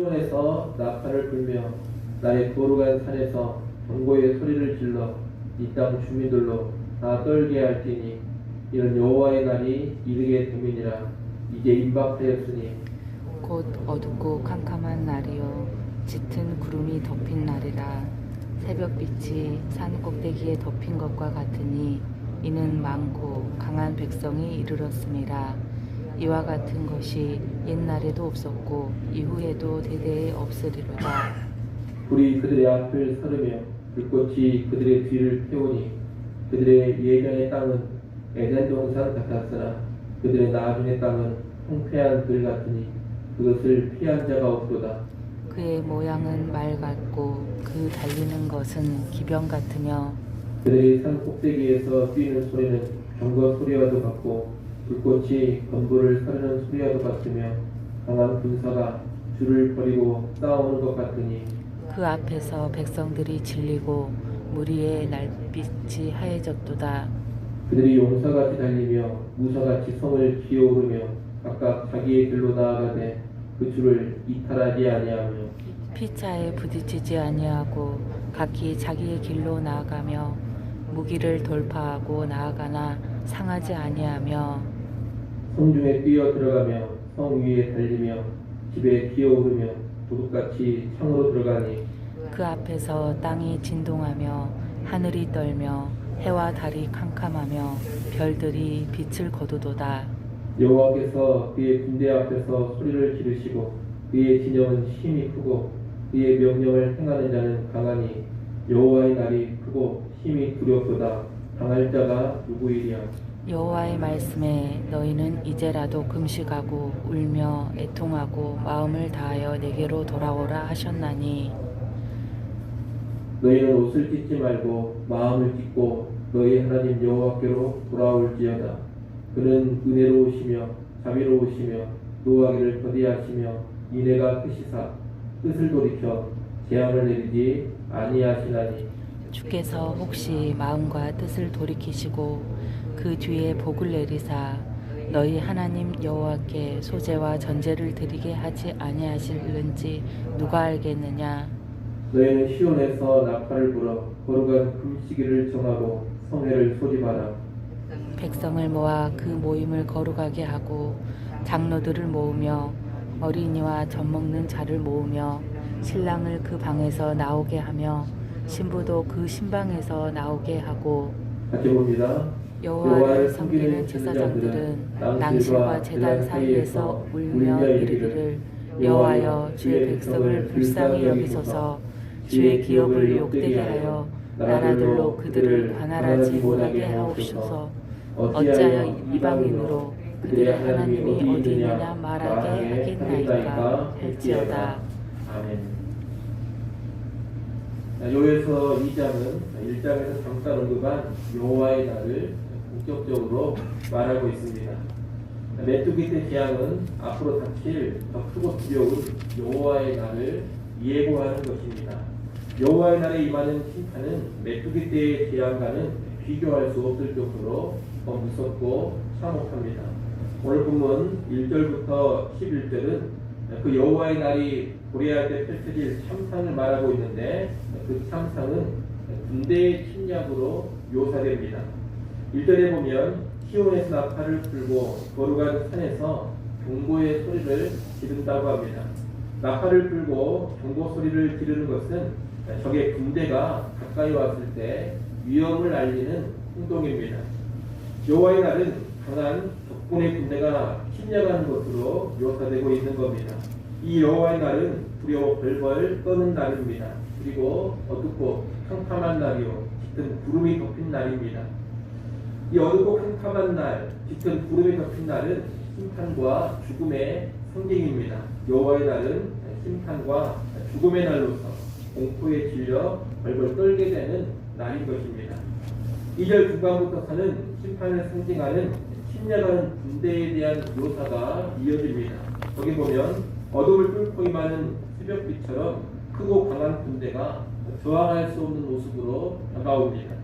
시온에서 나팔을 불며 나의 거룩한 산에서 경고의 소리를 질러 이 땅 주민들로 다 떨게 할지니 이런 여호와의 날이 이르게 됨이니라. 이제 임박하였으니. 곧 어둡고 캄캄한 날이요. 짙은 구름이 덮인 날이라. 새벽빛이 산 꼭대기에 덮인 것과 같으니 이는 많고 강한 백성이 이르렀음이라 이와 같은 것이 옛날에도 없었고 이후에도 대대에 없으리로다. 불이 그들의 앞을 서르며 불꽃이 그들의 뒤를 태우니 그들의 예전의 땅은 에덴 동산 같았으나 그들의 나중의 땅은 황폐한 들 같으니 그것을 피한 자가 없도다. 그의 모양은 말 같고 그 달리는 것은 기병 같으며 그들이 산 꼭대기에서 뛰는 소리는 경거 소리와도 같고 불꽃이 건물을 사르는 소리와도 같으며 강한 군사가 줄을 버리고 싸우는 것 같으니 그 앞에서 백성들이 질리고 무리의 날빛이 하얘졌도다. 그들이 용사같이 달리며 무사같이 성을 기어오르며 각각 자기의 길로 나아가되 그 줄을 이탈하지 아니하며 피차에 부딪히지 아니하고 각기 자기의 길로 나아가며 무기를 돌파하고 나아가나 상하지 아니하며 성중에 뛰어 들어가며 성 위에 달리며 집에 기어오르며 도둑같이 창으로 들어가니. 그 앞에서 땅이 진동하며 하늘이 떨며 해와 달이 캄캄하며 별들이 빛을 거두도다. 여호와께서 그의 군대 앞에서 소리를 지르시고 그의 진영은 힘이 크고 그의 명령을 행하는 자는 강하니 여호와의 날이 크고 힘이 두렵도다. 당할 자가 누구이랴 여호와의 말씀에 너희는 이제라도 금식하고 울며 애통하고 마음을 다하여 내게로 돌아오라 하셨나니 너희는 옷을 찢지 말고 마음을 찢고 너희 하나님 여호와께로 돌아올지어다. 그는 은혜로우시며 자비로우시며 노하기를 더디하시며 인애가 크시사 뜻을 돌이켜 재앙을 내리지 아니하시나니 주께서 혹시 마음과 뜻을 돌이키시고 그 뒤에 복을 내리사 너희 하나님 여호와께 소제와 전제를 드리게 하지 아니하실는지 누가 알겠느냐 너희는 시온에서 나팔을 불어 거룩한 금시기를 정하고 성회를 소집하라. 백성을 모아 그 모임을 거룩하게 하고 장로들을 모으며 어린이와 젖 먹는 자를 모으며 신랑을 그 방에서 나오게 하며 신부도 그 신방에서 나오게 하고 같이 봅니다. 여호와를 섬기는 제사장들은 낭실과 제단 사이에서 울며 이르기를 여호와여 주의 백성을 불쌍히 여기소서. 주의 기업을 욕되게 하여 나라들로 그들을 관할하지 못하게 하옵소서. 어찌하여 이방인으로 그들의 하나님이 어디 있느냐 말하게 하겠나이까 할지어다. 아멘. 요에서 2장은 1장에서 잠깐 언급한 여호와의 날을 본격적으로 말하고 있습니다. 메뚜기 때 재앙은 앞으로 닥칠 더 크고 두려운 여호와의 날을 예고하는 것입니다. 여호와의 날에 임하는 심판은 메뚜기 때의 재앙과는 비교할 수 없을 정도로 더 무섭고 참혹합니다. 오늘 본문 1절부터 11절은 그 여호와의 날이 고레할 때 펼쳐질 참상을 말하고 있는데 그 참상은 군대의 침략으로 묘사됩니다. 1절에 보면 시온에서 나팔을 불고 거룩한 산에서 경고의 소리를 지른다고 합니다. 나팔을 불고 경고 소리를 지르는 것은 적의 군대가 가까이 왔을 때 위험을 알리는 행동입니다. 여호와의 날은 강한 적군의 군대가 침략하는 것으로 묘사되고 있는 겁니다. 이 여호와의 날은 두려워 벌벌 떠는 날입니다. 그리고 어둡고 캄캄한 날이요 짙은 구름이 덮인 날입니다. 이 어둡고 캄캄한 날, 짙은 구름이 덮인 날은 심판과 죽음의 상징입니다. 여호와의 날은 심판과 죽음의 날로서 공포에 질려 벌벌 떨게 되는 날인 것입니다. 2절 중간부터서는 심판을 상징하는 침략하는 군대에 대한 묘사가 이어집니다. 거기 보면 어둠을 뚫고 임하는 새벽빛처럼 크고 강한 군대가 저항할 수 없는 모습으로 다가옵니다.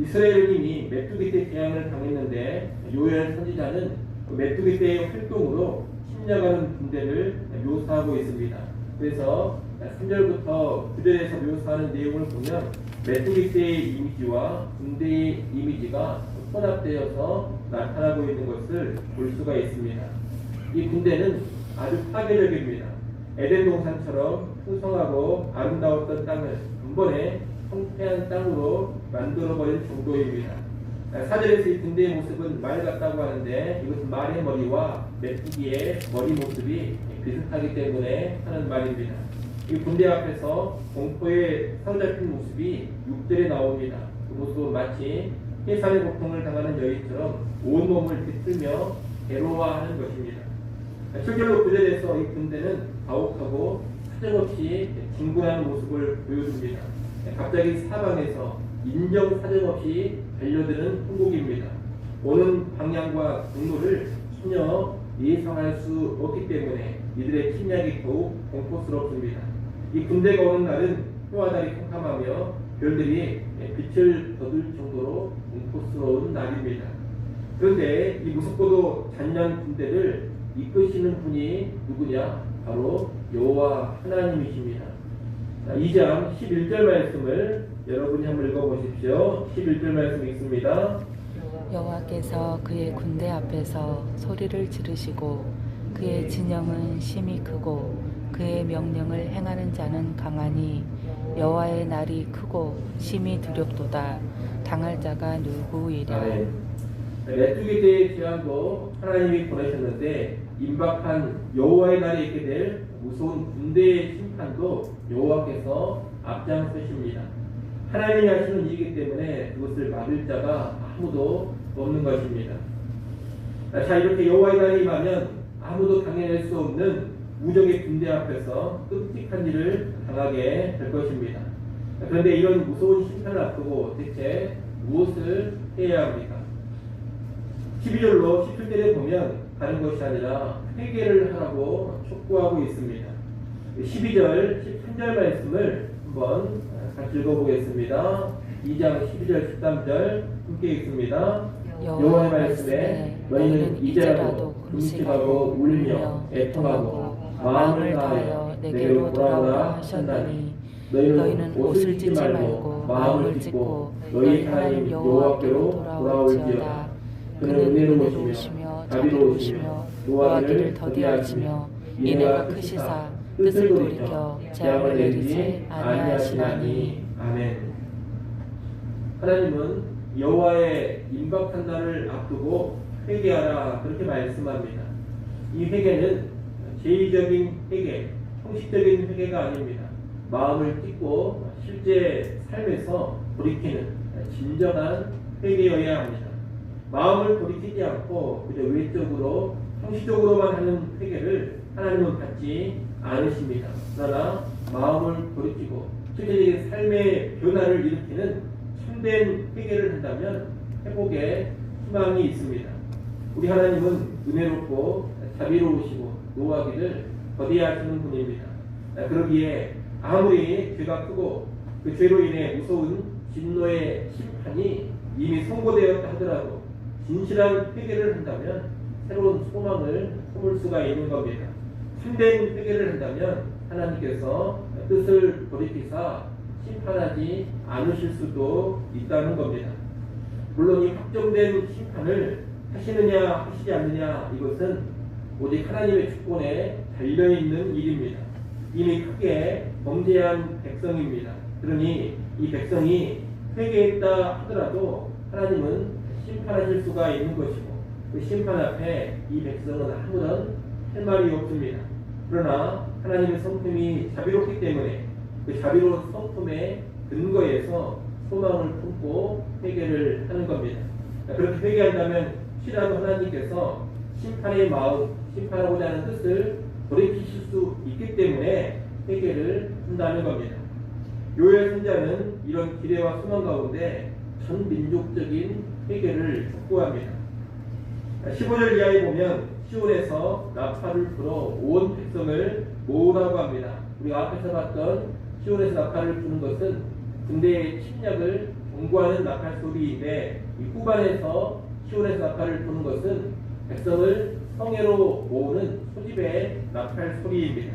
이스라엘은 이미 메뚜기 때 재앙을 당했는데 요엘 선지자는 그 메뚜기 때의 활동으로 침략하는 군대를 묘사하고 있습니다. 그래서 3절부터 9절에서 묘사하는 내용을 보면 메뚜기 때의 이미지와 군대의 이미지가 혼합되어서 나타나고 있는 것을 볼 수가 있습니다. 이 군대는 아주 파괴적입니다. 에덴 동산처럼 풍성하고 아름다웠던 땅을 단번에 황폐한 땅으로 만들어버린 정도입니다. 사절에서 이 군대의 모습은 말 같다고 하는데 이것은 말의 머리와 메뚜기의 머리 모습이 비슷하기 때문에 하는 말입니다. 이 군대 앞에서 공포에 사로잡힌 모습이 6절에 나옵니다. 그 모습은 마치 해산의 고통을 당하는 여인처럼 온몸을 비틀며 괴로워하는 것입니다. 7절로 9절에서 이 군대는 가혹하고 사정없이 진군하는 모습을 보여줍니다. 갑자기 사방에서 인정 사정 없이 달려드는 항복입니다. 오는 방향과 경로를 전혀 예상할 수 없기 때문에 이들의 침략이 더욱 공포스럽습니다. 이 군대가 오는 날은 해와 달이 캄캄하며 별들이 빛을 거둘 정도로 공포스러운 날입니다. 그런데 이 무섭고도 잔인한 군대를 이끄시는 분이 누구냐? 바로 여호와 하나님이십니다. 자, 2장 11절 말씀을 여러분이 한번 읽어보십시오. 11절 말씀 읽습니다. 여호와께서 그의 군대 앞에서 소리를 지르시고 그의 진영은 심히 크고 그의 명령을 행하는 자는 강하니 여호와의 날이 크고 심히 두렵도다 당할 자가 누구이랴. 메뚜기 때의 재앙도 하나님이 보내셨는데 임박한 여호와의 날에 있게 될 무서운 군대의 심판도 여호와께서 앞장서십니다. 하나님이 하시는 일이기 때문에 그것을 막을 자가 아무도 없는 것입니다. 자 이렇게 여호와의 날이 임하면 아무도 당해낼 수 없는 우정의 군대 앞에서 끔찍한 일을 당하게 될 것입니다. 그런데 이런 무서운 심판을 앞두고 대체 무엇을 해야 합니까? 12절로 17절에 보면 다른 것이 아니라 회개를 하라고 촉구하고 있습니다. 12절, 13절 말씀을 한번 같이 읽어보겠습니다. 2장 12절, 13절 함께 읽습니다. 여호와의 말씀에 너희는 이제라도 금식하고 울며 애통하고 마음을 다하여 내게로 돌아오라 하셨나니 너희는 옷을 찢지 말고 마음을 찢고 너희 하나님 여호와께로 돌아올지어다 그는 은혜로우시며 자비로우시며 노하기를 더디하시며 이내가 크시사 뜻을 돌이켜 재앙을 내리지 아니하시나니. 아멘. 하나님은 여호와의 임박한 날을 앞두고 회개하라 그렇게 말씀합니다. 이 회개는 제의적인 회개 형식적인 회개가 아닙니다. 마음을 찢고 실제 삶에서 돌이키는 진정한 회개여야 합니다 마음을 돌이키지 않고 그저 외적으로 형식적으로만 하는 회개를 하나님은 받지 않으십니다. 그러나 마음을 돌이키고 실제적인 삶의 변화를 일으키는 참된 회개를 한다면 회복의 희망이 있습니다. 우리 하나님은 은혜롭고 자비로우시고 노하기를 거대하시는 분입니다. 그러기에 아무리 죄가 크고 그 죄로 인해 무서운 진노의 심판이 이미 선고되었다 하더라도 진실한 회개를 한다면 새로운 소망을 품을 수가 있는 겁니다. 참된 회개를 한다면 하나님께서 뜻을 돌이키사 심판하지 않으실 수도 있다는 겁니다. 물론 이 확정된 심판을 하시느냐 하시지 않느냐 이것은 오직 하나님의 주권에 달려 있는 일입니다. 이미 크게 범죄한 백성입니다. 그러니 이 백성이 회개했다 하더라도 하나님은 심판하실 수가 있는 것이고 그 심판 앞에 이 백성은 아무런 할 말이 없습니다. 그러나 하나님의 성품이 자비롭기 때문에 그 자비로운 성품의 근거에서 소망을 품고 회개를 하는 겁니다. 그렇게 회개한다면 시라도 하나님께서 심판의 마음, 심판하고자 하는 뜻을 돌이키실 수 있기 때문에 회개를 한다는 겁니다. 요엘 선자는 이런 기대와 소망 가운데 전 민족적인 회개를 촉구합니다. 15절 이하에 보면 시온에서 나팔을 불어 온 백성을 모으라고 합니다. 우리가 앞에서 봤던 시온에서 나팔을 부는 것은 군대의 침략을 경고하는 나팔 소리인데 이 후반에서 시온에서 나팔을 부는 것은 백성을 성회로 모으는 소집의 나팔 소리입니다.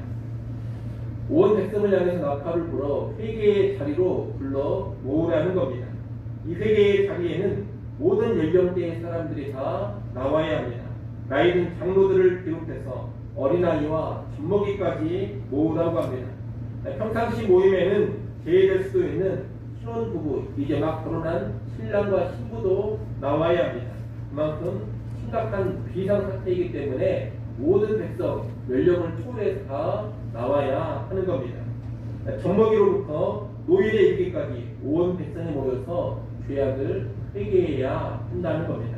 온 백성을 향해서 나팔을 불어 회개의 자리로 불러 모으라는 겁니다. 이 회개의 자리에는 모든 연령대의 사람들이 다 나와야 합니다. 나이 든 장로들을 비롯해서 어린아이와 젖먹이까지 모으라고 합니다. 평상시 모임에는 제외될 수도 있는 신혼부부, 이제 막 결혼한 신랑과 신부도 나와야 합니다. 그만큼 심각한 비상사태이기 때문에 모든 백성, 연령을 초월해서 다 나와야 하는 겁니다. 젖먹이로부터 노인에 이르기까지 온 백성이 모여서 죄악을 회개해야 한다는 겁니다.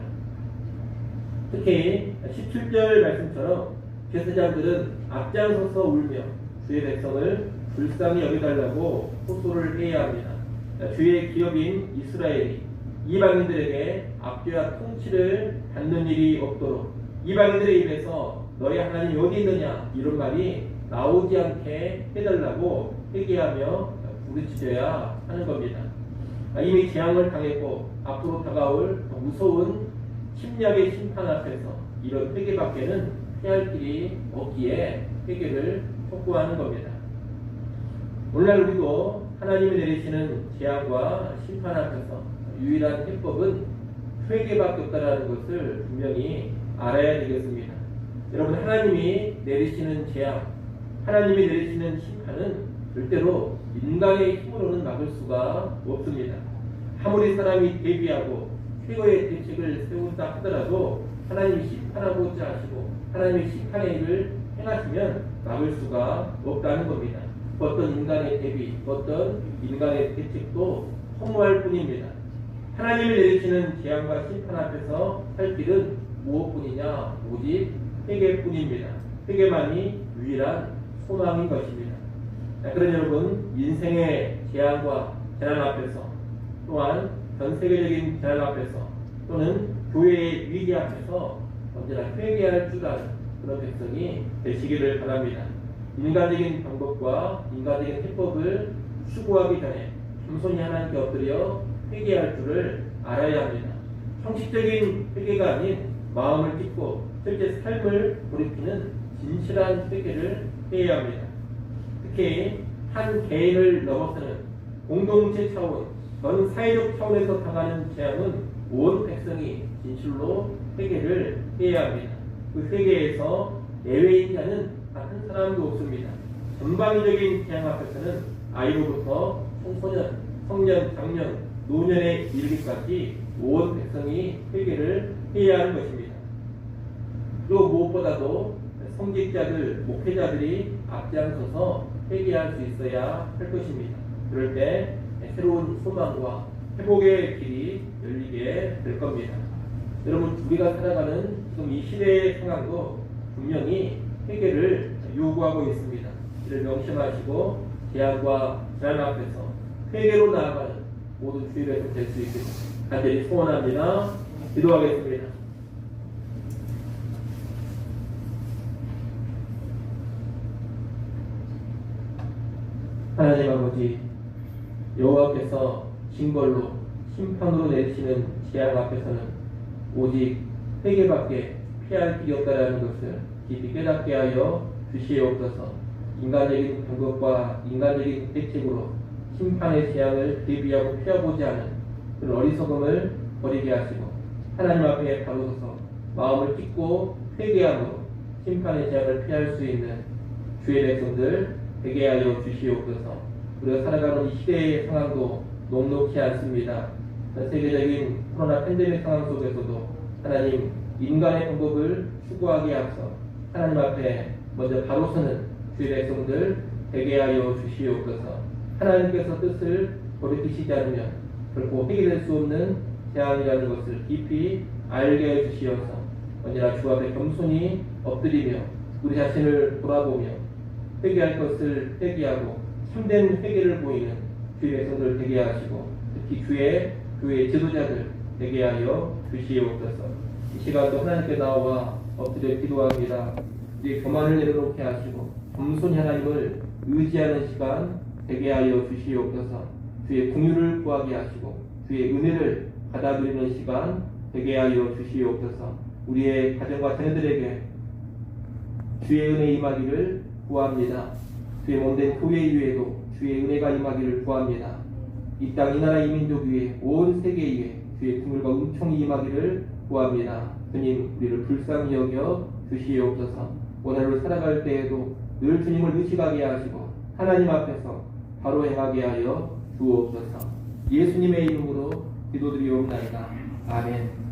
특히 17절 말씀처럼 제사장들은 앞장서서 울며 주의 백성을 불쌍히 여겨달라고 호소를 해야 합니다. 주의 기업인 이스라엘이 이방인들에게 압제와 통치를 받는 일이 없도록 이방인들의 입에서 너희 하나님 어디 있느냐 이런 말이 나오지 않게 해달라고 회개하며 부르짖어야 하는 겁니다. 이미 재앙을 당했고 앞으로 다가올 무서운 침략의 심판 앞에서 이런 회개밖에는 피할 길이 없기에 회개를 촉구하는 겁니다. 오늘날 우리도 하나님이 내리시는 재앙과 심판 앞에서 유일한 해법은 회개밖에 없다는 것을 분명히 알아야 되겠습니다. 여러분 하나님이 내리시는 재앙, 하나님이 내리시는 심판은 절대로 인간의 힘으로는 막을 수가 없습니다. 아무리 사람이 대비하고 최고의 대책을 세운다 하더라도 하나님이 심판하고자 하시고 하나님이 심판의 일을 행하시면 막을 수가 없다는 겁니다. 어떤 인간의 대비, 어떤 인간의 대책도 허무할 뿐입니다. 하나님이 내리시는 재앙과 심판 앞에서 할 길은 무엇뿐이냐? 오직 회개뿐입니다. 회개만이 유일한 소망인 것입니다. 자, 그런 여러분, 인생의 재앙과 재난 앞에서 또한 전 세계적인 재난 앞에서 또는 교회의 위기 앞에서 언제나 회개할 줄 아는 그런 백성이 되시기를 바랍니다. 인간적인 방법과 인간적인 해법을 추구하기 전에 겸손히 하나님께 엎드려 회개할 줄을 알아야 합니다. 형식적인 회개가 아닌 마음을 찢고 실제 삶을 돌이키는 진실한 회개를 해야 합니다. 특히 한 개인을 넘어서는 공동체 차원, 전 사회적 차원에서 당하는 재앙은 온 백성이 진실로 회개를 해야 합니다. 그 회개에서 예외인 자는 단한 사람도 없습니다. 전방위적인 재앙 앞에서는 아이로부터 청소년, 성년, 장년, 노년에 이르기까지 온 백성이 회개를 해야 하는 것입니다. 또 무엇보다도 성직자들, 목회자들이 앞장서서 회개할 수 있어야 할 것입니다. 그럴 때 새로운 소망과 회복의 길이 열리게 될 겁니다. 여러분, 우리가 살아가는 지금 이 시대의 상황도 분명히 회개를 요구하고 있습니다. 이를 명심하시고 재앙과 재난 앞에서 회개로 나아가는 모든 주의 백성 될수 있기를 간절히 소원합니다. 기도하겠습니다. 하나님 아버지 여호와께서 징벌로 심판으로 내리시는 재앙 앞에서는 오직 회개밖에 피할 길이 없다라는 것을 깊이 깨닫게 하여 주시옵소서. 인간적인 방법과 인간적인 대책으로 심판의 재앙을 대비하고 피하고자 하는 그런 어리석음을 버리게 하시고 하나님 앞에 바로 서서 마음을 찢고 회개함으로 심판의 재앙을 피할 수 있는 주의 백성들 되게 하여 주시옵소서. 우리가 살아가는 이 시대의 상황도 녹록지 않습니다. 전 세계적인 코로나 팬데믹 상황 속에서도 하나님 인간의 방법을 추구하기 앞서 하나님 앞에 먼저 바로 서는 주의 백성들 되게 하여 주시옵소서. 하나님께서 뜻을 돌이키시지 않으면 결코 해결될 수 없는 재앙이라는 것을 깊이 알게 해 주시어서. 언제나 주 앞에 겸손히 엎드리며 우리 자신을 돌아보며 회개할 것을 회개하고 참된 회개를 보이는 주의 백성들 되게 하시고 특히 주의 교회 지도자들 되게 하여 주시옵소서. 이 시간도 하나님께 나와 엎드려 기도합니다. 우리 교만을 내려놓게 하시고 겸손히 하나님을 의지하는 시간 되게 하여 주시옵소서. 주의 궁유를 구하게 하시고 주의 은혜를 받아들이는 시간 되게 하여 주시옵소서. 우리의 가정과 자녀들에게 주의 은혜 임하기를 구합니다. 주의 몸된 교회 위에도 주의 은혜가 임하기를 구합니다. 이 땅 이 나라 이 민족 위에 온 세계 위에 주의 풍물과 은총이 임하기를 구합니다. 주님 우리를 불쌍히 여겨 주시옵소서. 오늘을 살아갈 때에도 늘 주님을 의식하게 하시고 하나님 앞에서 바로 행하게 하여 주옵소서. 예수님의 이름으로 기도드리옵나이다. 아멘.